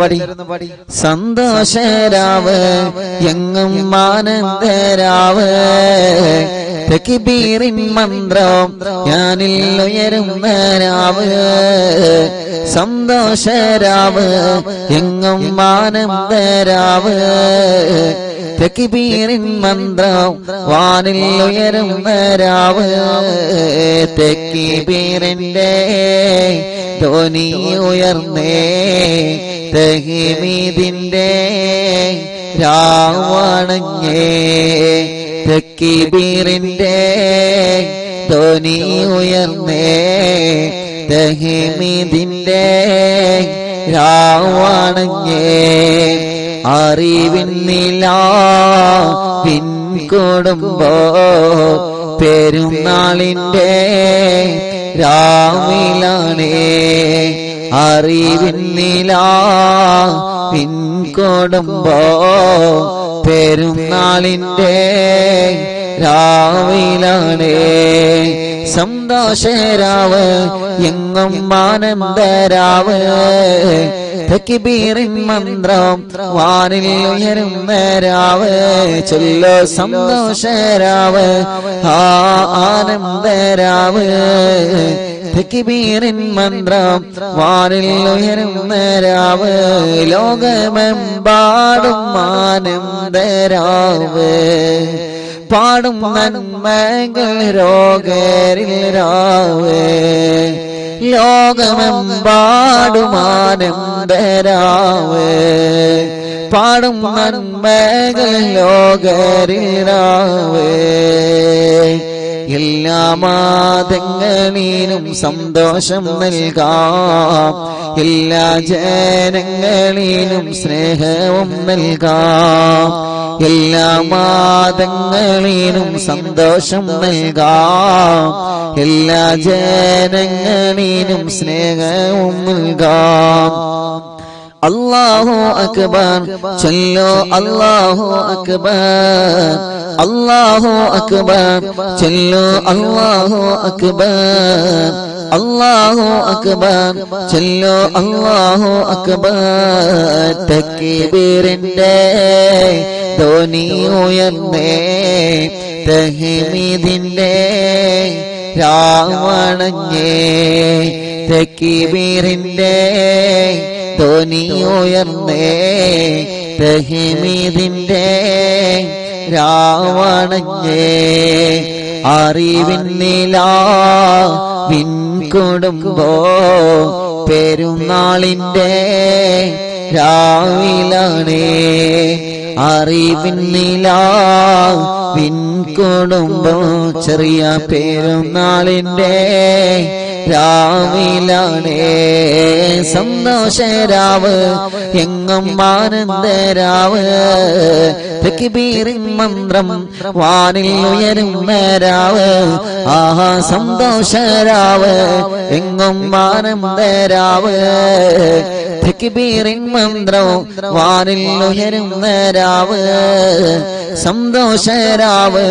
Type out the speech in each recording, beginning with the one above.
പടി. സന്തോഷരാവ് എങ്ങും മാനന്ദരാവ് തെക്കിബീറിൻ മന്ത്രം ഞാനിൽ ഉയരുന്ന രാവ് സന്തോഷരാവ് എങ്ങും ആനന്ദരാവ് തെക്കിബീറിൻ മന്ത്രം വാനിൽ ഉയരുന്ന രാവ് തെക്കിബീറിന്റെ ധ്വനി ഉയർന്നേ. തെഹിമീതിന്റെ രാവണങ്ങേ തെക്കിബീറിന്റെ ധ്വനി ഉയർന്നേ. തെഹിമീതിന്റെ രാവണങ്ങേ അറിവിന്നില്ല. പിൻകൊടുമ്പോ പെരുന്നാളിന്റെ രാവിലാണേ. അറിവിന്നില്ല. പിൻകൊടുമ്പോ പെരുന്നാളിന്റെ രാവിലാണേ. സന്തോഷരാവ് എങ്ങും ആനന്ദരാവ്. തക്കിബീറിൻ മന്ത്രം വാനിൽ ഉയരുന്ന രാവ്. ചൊല്ലോ സന്തോഷരാവ് ആ ആനന്ദരാവ്. തക്കിബീറിൻ മന്ത്രം വാനിൽ ഉയരുന്ന രാവ്. ലോകമെമ്പാടും ആനന്ദരാവ്. പാടും നന്മകൾ രോഗരിൽ രാവേ. ലോകമെമ്പാടുമാനന്ദരാവേ പാടും നന്മകൾ ലോകരിരാവ് എല്ലാ മാതങ്ങളിലും സന്തോഷം നൽകാം. എല്ലാ ജനങ്ങളിലും സ്നേഹവും നൽകാം. എല്ലാ മാതങ്ങളിലും സന്തോഷം നൽകാം. എല്ലാ ജനങ്ങളിലും സ്നേഹവും നൽകാം. അല്ലാഹു അക്ബർ ചൊല്ലോ അല്ലാഹു അക്ബർ അല്ലാഹു അക്ബർ ചൊല്ലോ അല്ലാഹു അക്ബർ. അല്ലാഹു അക്ബർ. ചൊല്ലോ അള്ളാഹു അക്ബർ. തക്കീബീറിന്റെ ധ്വനി ഉയർന്നേ. തഹ്മീദിന്റെ രാവണഞ്ഞേ. തക്കീബീറിന്റെ ധ്വനി ഉയർന്നേ. തഹ്മീദിന്റെ രാവണഞ്ഞേ. അറിവിന്നില വിൻകൊടുമ്പോ പെരുന്നാളിന്റെ രാവിലാണേ. അറിവിന്നില വിൻകൊടുമ്പോ ചെറിയ പെരുന്നാളിന്റെ രാവിലാണേ. സന്തോഷരാവ് എങ്ങും ആനന്ദരാവ് തെക്കിബീറിൻ മന്ത്രം വാനിൽ ഉയരുന്ന രാവ് ആഹാ സന്തോഷരാവ് എങ്ങും ആനന്ദരാവ് തക്ബീറിൻ മന്ത്രം വാനിൽ ഉയരുന്ന രാവ് സന്തോഷരാവ്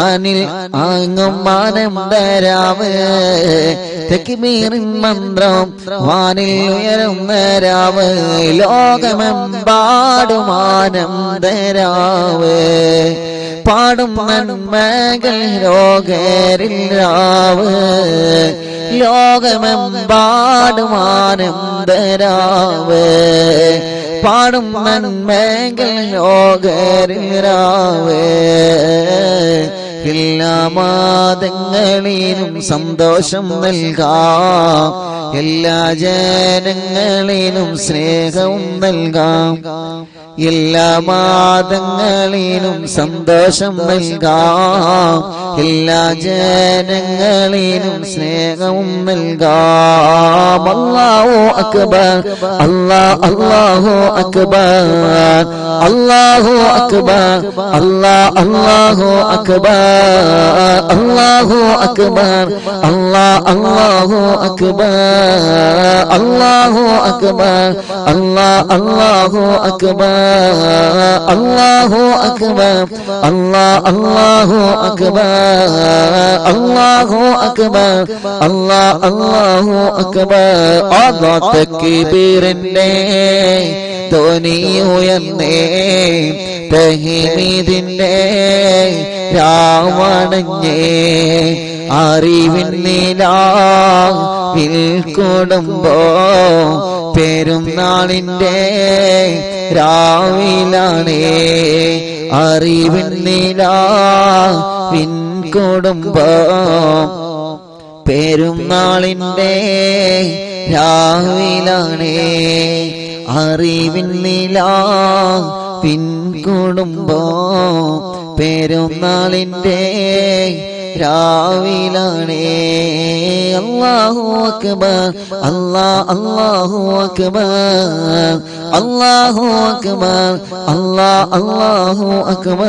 ആനിൽ ആങ്ങും ആനന്ദരാവ് തക്ബീറിൻ മന്ത്രം വാനിൽ ഉയരുന്ന രാവ് ലോകമെമ്പാടും ആനന്ദരാവ് പാടും നന്മകൾ രോഗരിൽ രാവ്. ലോകമെമ്പാടും ആനന്ദരാവ്. പാടും നന്മകൾ രോഗരിൽ രാവ്. എല്ലാ മാതങ്ങളിലും സന്തോഷം നൽകാം. എല്ലാ ജനങ്ങളിലും സ്നേഹവും നൽകാം. എല്ലാ മാതങ്ങളിലും സന്തോഷം നൽകാം. എല്ലാ ജനങ്ങളിലും സ്നേഹവും നൽകാം. അല്ലാഹു അക്ബർ അല്ലാ അല്ലാഹു അക്ബർ അല്ലാഹു അക്ബർ അല്ലാ അല്ലാഹു അക്ബർ അല്ലാഹു അക്ബർ അല്ലാ അല്ലാഹു അക്ബർ അല്ലാഹു അക്ബർ അല്ലാ അല്ലാഹു അക്ബർ അല്ലാഹു അക്ബർ അല്ലാ അല്ലാഹു അക്ബർ. അല്ലാഹു അക്ബർ അല്ലാ അല്ലാഹു അക്ബർ. അല്ലാ തക്ബീറിന്റെ ധ്വനിയുയർന്നേ തഹീമിദിന്റെ രാവണഞ്ഞേ അറിവിൻ നിലാവിൽ കൂടുമ്പോ പെരുന്നാളിന്റെ രാവിലാണേ. അറിവിൻ നിലാവിൻ കൂടുമ്പോ പെരുന്നാളിന്റെ രാവിലാണേ അറിവിൻ നില കൂടുമ്പോ പെരുന്നാളിന്റെ രാവിലാണേ. അല്ലാഹു അക്ബർ. അല്ലാ അല്ലാഹു അക്ബർ. അല്ലാഹു അക്ബർ. അല്ലാ അല്ലാഹു അക്ബർ.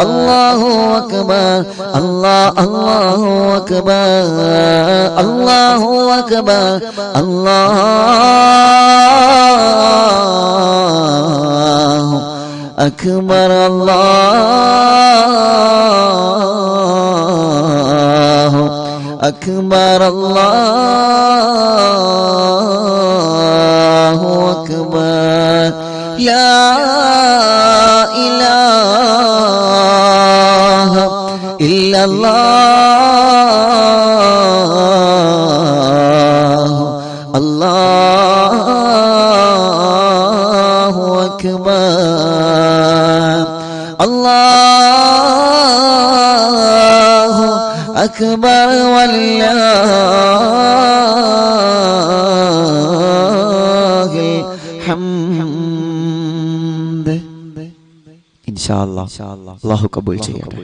അല്ലാഹു അക്ബർ. അല്ലാ അല്ലാഹു അക്ബർ. അല്ലാഹു അക്ബർ. അല്ലാഹു അക്ബർ അല്ലാഹു അക്ബർ അല്ലാഹു അക്ബർ അല്ലാഹു അക്ബർ الحمد ഹംദ്. ഇൻഷാ الله കബൂൽ ചെയ്യട്ടെ.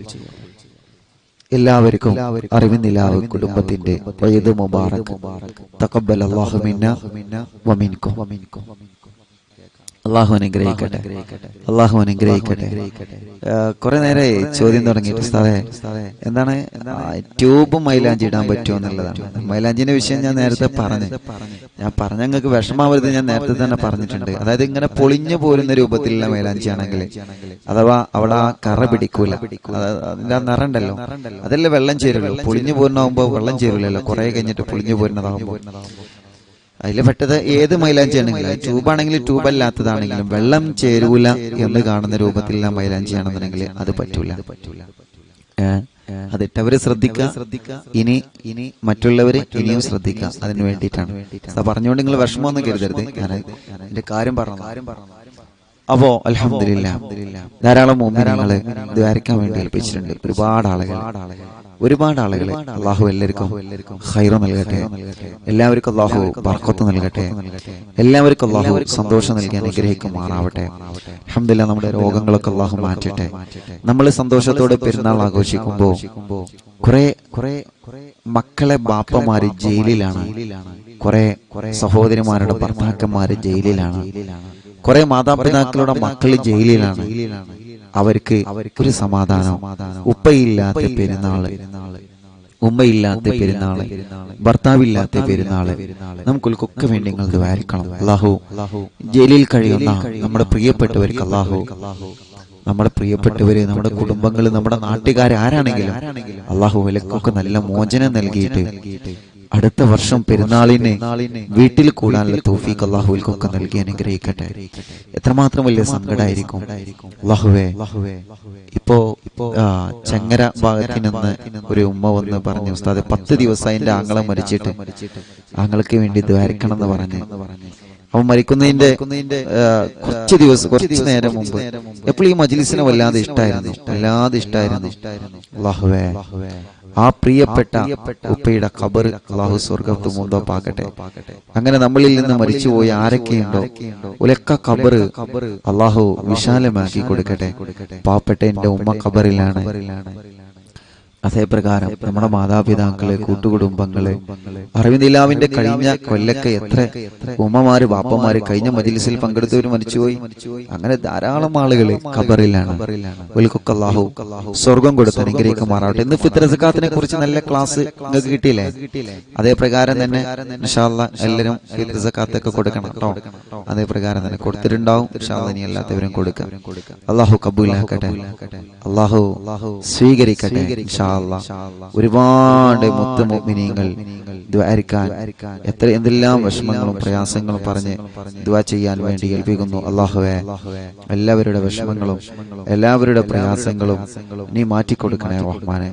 എല്ലാവർക്കും അറിവിന്നിലാവ് കുടുംബത്തിന്റെ വൈദ് മുബാറക്. തഖബ്ബൽ അല്ലാഹു മിന്ന വമിൻകും അള്ളാഹു അനുഗ്രഹിക്കട്ടെ. അള്ളാഹു അനുഗ്രഹിക്കട്ടെ. കുറെ നേരെ ചോദ്യം തുടങ്ങിയിട്ട് സ്ഥലേ എന്താണ് ട്യൂബ് മൈലാഞ്ചി ഇടാൻ പറ്റുമോ എന്നുള്ളതാണ്. മൈലാഞ്ചിന്റെ വിഷയം ഞാൻ നേരത്തെ പറഞ്ഞു. ഞാൻ പറഞ്ഞ നിങ്ങൾക്ക് വിഷമാവരുത് ഞാൻ നേരത്തെ തന്നെ പറഞ്ഞിട്ടുണ്ട്. അതായത് ഇങ്ങനെ പൊളിഞ്ഞു പോരുന്ന രൂപത്തിലുള്ള മൈലാഞ്ചി ആണെങ്കിൽ അഥവാ അവിടെ ആ കറ പിടിക്കൂല. അത് അതിന്റെ ആ നിറണ്ടല്ലോ. അതല്ലേ വെള്ളം ചേരുള്ളൂ. പൊളിഞ്ഞു പോരുന്നാവുമ്പോ വെള്ളം ചേരൂലല്ലോ. കുറെ കഴിഞ്ഞിട്ട് പൊളിഞ്ഞു പോരുന്നതാവുമ്പോ. അതിൽ പെട്ടത് ഏത് മൈലാഞ്ചി ആണെങ്കിലും ട്യൂബ് ആണെങ്കിൽ ട്യൂബ് അല്ലാത്തതാണെങ്കിലും വെള്ളം ചേരൂല എന്ന് കാണുന്ന രൂപത്തിലുള്ള മൈലാഞ്ചി ആണെന്നുണ്ടെങ്കിൽ അത് പറ്റൂല? അതിട്ടവര് ശ്രദ്ധിക്കുക ഇനി ഇനി മറ്റുള്ളവര് ഇനിയും ശ്രദ്ധിക്കുക അതിന് വേണ്ടിയിട്ടാണ്. പറഞ്ഞുകൊണ്ട് നിങ്ങൾ വിഷമമൊന്നും കരുതരുത്. എന്റെ കാര്യം പറഞ്ഞു അപ്പോ അലഹമില്ല ധാരാളം മുമ്പിനങ്ങൾ ദ്വാരിക്കാൻ വേണ്ടി ഏൽപ്പിച്ചിട്ടുണ്ട്. ഒരുപാട് ആളുകൾ ഒരുപാട് ആളുകൾ അള്ളാഹു എല്ലാവർക്കും ഹൈറ നൽകട്ടെ. എല്ലാവർക്കും അള്ളാഹു ബർക്കത്ത് നൽകട്ടെ. എല്ലാവർക്കും അള്ളാഹു സന്തോഷം നൽകി അനുഗ്രഹിക്കുമാറാവട്ടെ. അഹമ്മദില്ല നമ്മുടെ രോഗങ്ങളൊക്കെ അള്ളാഹു മാറ്റട്ടെ. നമ്മൾ സന്തോഷത്തോടെ പെരുന്നാൾ ആഘോഷിക്കുമ്പോൾ കുറെ കുറെ മക്കളെ ബാപ്പമാര് ജയിലിലാണ്. കുറെ സഹോദരിമാരുടെ ഭർത്താക്കന്മാര് ജയിലിലാണ്. കുറെ മാതാപിതാക്കളുടെ മക്കൾ ജയിലിലാണ്. അവർക്ക് ഒരു സമാധാനം. ഉപ്പയില്ലാത്ത പെരുന്നാൾ. ഉമ്മയില്ലാത്ത പെരുന്നാൾ. ഭർത്താവില്ലാത്ത പെരുന്നാൾ. നമുക്കൊക്കെ വേണ്ടി നിങ്ങൾ ദ്വാരിക്കണം അള്ളാഹു ജയിലിൽ കഴിയുന്ന നമ്മുടെ പ്രിയപ്പെട്ടവർക്ക് അള്ളാഹു. നമ്മുടെ പ്രിയപ്പെട്ടവര് നമ്മുടെ കുടുംബങ്ങൾ നമ്മുടെ നാട്ടുകാർ ആരാണെങ്കിലും അള്ളാഹു വിലക്കൊക്കെ നല്ല മോചനം നൽകിയിട്ട് അടുത്ത വർഷം പെരുന്നാളിന് വീട്ടിൽ കൂടാനുള്ള തോഫീക്ക് അള്ളാഹുവിൽക്കൊക്കെ നൽകി അനുഗ്രഹിക്കട്ടെ. എത്രമാത്രം വലിയ സങ്കടമായിരിക്കും അള്ളാഹുവേ ഇപ്പോ ചങ്ങര ഭാഗത്ത് നിന്ന് ഒരു ഉമ്മ വന്ന് പറഞ്ഞു ഉസ്താദ് പത്ത് ദിവസം അതിന്റെ ആങ്ങളെ മരിച്ചിട്ട് ആങ്ങൾക്ക് വേണ്ടി ദ്വാരിക്കണം എന്ന് പറഞ്ഞ്. അവൻ മരിക്കുന്നതിന്റെ കുറച്ച് ദിവസം കുറച്ച് നേരം മുമ്പ് എപ്പോഴും ഈ മജ്ലിസിനെ വല്ലാതെ ഇഷ്ടമായിരുന്നു വല്ലാതെ ഇഷ്ടമായിരുന്നു അള്ളാഹുവേ ആ പ്രിയപ്പെട്ട ഉപ്പയുടെ ഖബർ അള്ളാഹു സ്വർഗത്ത് പാകട്ടെ. അങ്ങനെ നമ്മളിൽ നിന്ന് മരിച്ചുപോയ ആരൊക്കെയുണ്ടോ? ഉലക്ക ഖബർ അള്ളാഹു വിശാലമാക്കി കൊടുക്കട്ടെ. പാവപ്പെട്ട എന്റെ ഉമ്മ ഖബറിലാണ്. അതേപ്രകാരം നമ്മുടെ മാതാപിതാക്കളെ കൂട്ടുകുടുംബങ്ങളെ അറിവിനിലാവിന്റെ കഴിഞ്ഞ കൊല്ലൊക്കെ എത്ര ഉമ്മമാര് ബാപ്പമാര് കഴിഞ്ഞ മജിലിസിൽ പങ്കെടുത്തവർ മരിച്ചുപോയി. അങ്ങനെ ധാരാളം ആളുകൾ ഖബറിലാണ്. സ്വർഗം കൊടുത്ത് അനുഗ്രഹിക്കുമാറാവട്ടെ ഇന്ന് ഫിത്രസക്കാത്തിനെ കുറിച്ച് നല്ല ക്ലാസ് നിങ്ങൾക്ക് കിട്ടിയില്ലേ? അതേപ്രകാരം തന്നെ ഇൻഷാല്ല എല്ലാവരും ഫിത്ര സക്കാത്തൊക്കെ കൊടുക്കണം കേട്ടോ. അതേപ്രകാരം തന്നെ കൊടുത്തിട്ടുണ്ടാവും. ഇനി എല്ലാത്തവരും കൊടുക്കാം. അള്ളാഹു കബൂലാക്കട്ടെ. അള്ളാഹു സ്വീകരിക്കട്ടെ ഇൻഷാ ഒരുപാട് മുത്ത് മുഅ്മിനീങ്ങൾ ദ്വാരിക്കാൻ എത്ര എന്തെല്ലാം വിഷമങ്ങളും പ്രയാസങ്ങളും പറഞ്ഞ് ദ്വാ ചെയ്യാൻ വേണ്ടി ഏൽപ്പിക്കുന്നു. അള്ളാഹുവേ എല്ലാവരുടെ വിഷമങ്ങളും എല്ലാവരുടെ പ്രയാസങ്ങളും നീ മാറ്റിക്കൊടുക്കണേ റഹ്മാനെ.